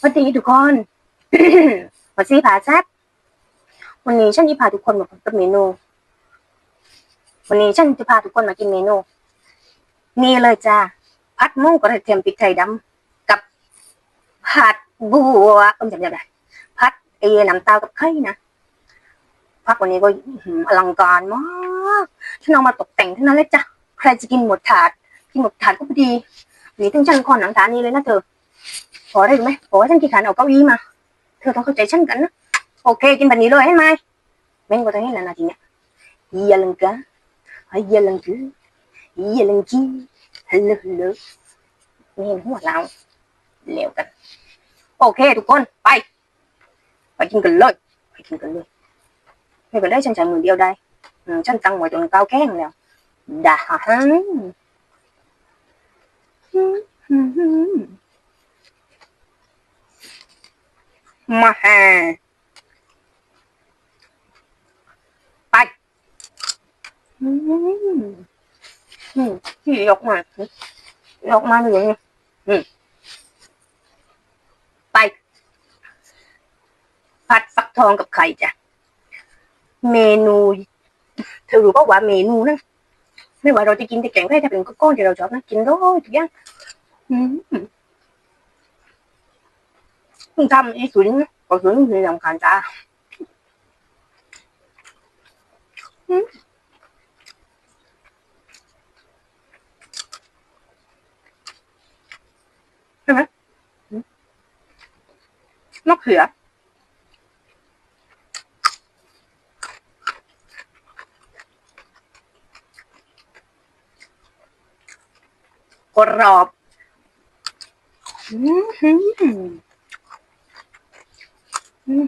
สวัสดีทุกคนวันซีผาแซ่บวันนี้ฉันจะพาทุกคนมากับเมนู วันนี้ฉันจะพาทุกคนมากินเมนู นี่เลยจ้าผัดหมูกระเทียมพริกไทยดำกับผัดบัวเออจำได้ผัดเอน้ำตาลกับไข่นะผักวันนี้ก็อลังการมากฉันเอามาตกแต่งทั้งนั้นเลยจ้ะใครจะกินหมดถาดกินหมดถาดก็พอดีนนี้ถึงฉันขอหนังถาดนี้เลยนะเธอ พอได้ไหมพอให้ฉันกี่ขันเอาเก้าอี้มา เธอต้องเข้าใจฉันกันนะโอเค กินแบบนี้เลยให้ไหมเม่งก็ต้องให้นานๆทีเนี้ยอย่าลังกาอย่าลังกืออย่าลังกีฮัลโหลฮัลโหลนี่เห็นหัวเราเร็วกัน โอเค ทุกคนไปไปกินกันเลยไปกินกันเลยไม่เป็นไรฉันใช้มือเดียวได้ฉันตั้งไว้จนเก้าแข้งแล้วด่าฮันอื มอืมอืมมาแห่ไปอืมอืมที่ยกมายกมาเลยอืมไปผัดฟักทองกับไข่จ้ะ เมนู เธอรู้ป่าว่าเมนูนะ ไม่ว่าเราจะกินแต่แกงไข่ถ้าเป็นก้อนที่เราชอบนะ กินด้ทุกอย่างอืม คุณทำอีสุนก็สุนคือสำคัญจ้าใช่ไหมนกเสือรอบ อืม อืม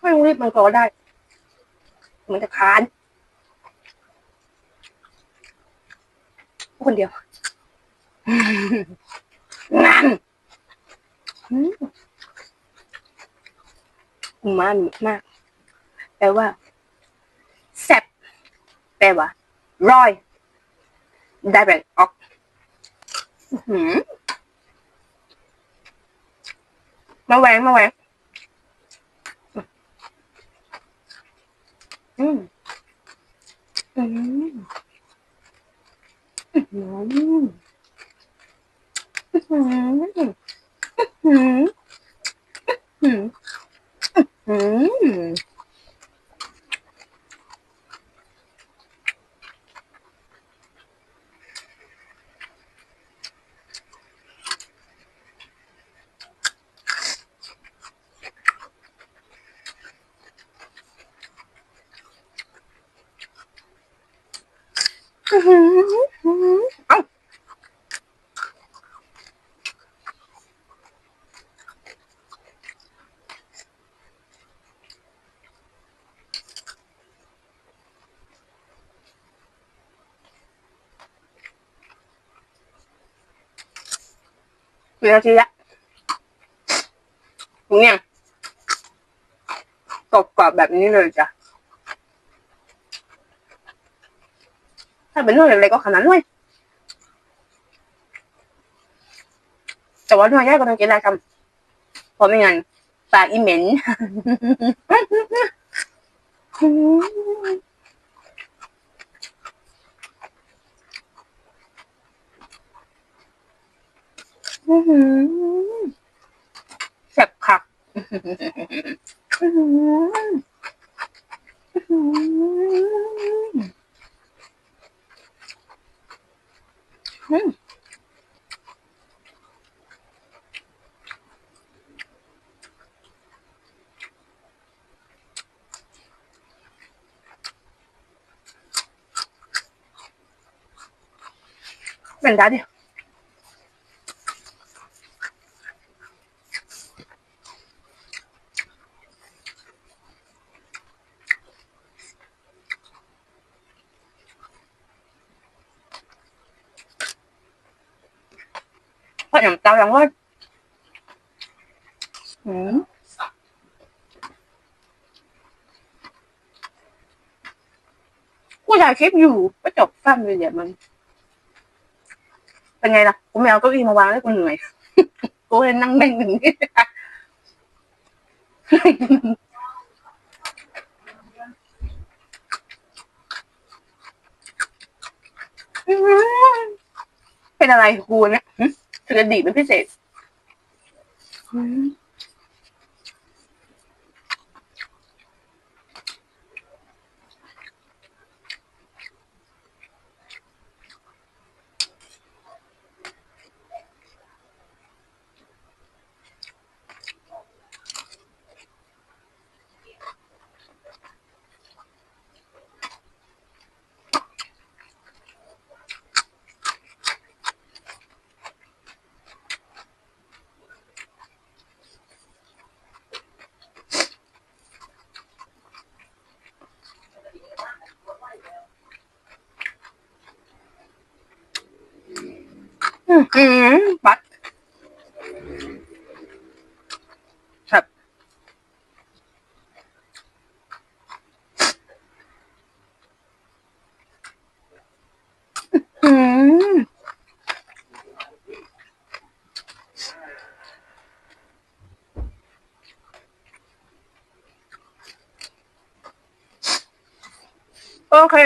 ไม่ต้องรีบมันก็ได้ มันจะคาน คนเดียว งามอืมอุมามิมาก แปลว่าแซ่บแปลว่าร้อยได้แบบออกอื้อหือมาแหวงมาแหวงอืมอืมอืม อืม อืมอืมอืมอืมเอ้า กี่นาทีละถึงยังกรอบกรอบแบบนี้เลยจ้ะ ถ้าเป็นเรื่องอะไรก็ขนาดนั้นแต่ว่าเนื้อย่างก็ต้องกินได้คำเพราะไม่งั้นปากอีเหม็น อื้อหือ แซ่บคักอื้อหืออื้อหืออืมเป็นได้ดิ ห นำเตาอย่างว่าอืมกูถ่ายคลิปอยู่ก็จบสั้นเลยเดี๋ยมัน เป็นไงล่ะกูไม่เอาเก้าอี้มาวางแล้วกูเหนื่อยกูเลยนั่งเบ่งอย่างนี้เป็นอะไรกูเนี่ย จะดีเป็นพิเศษ อืมอืมอืมปัดครับอืมโอเค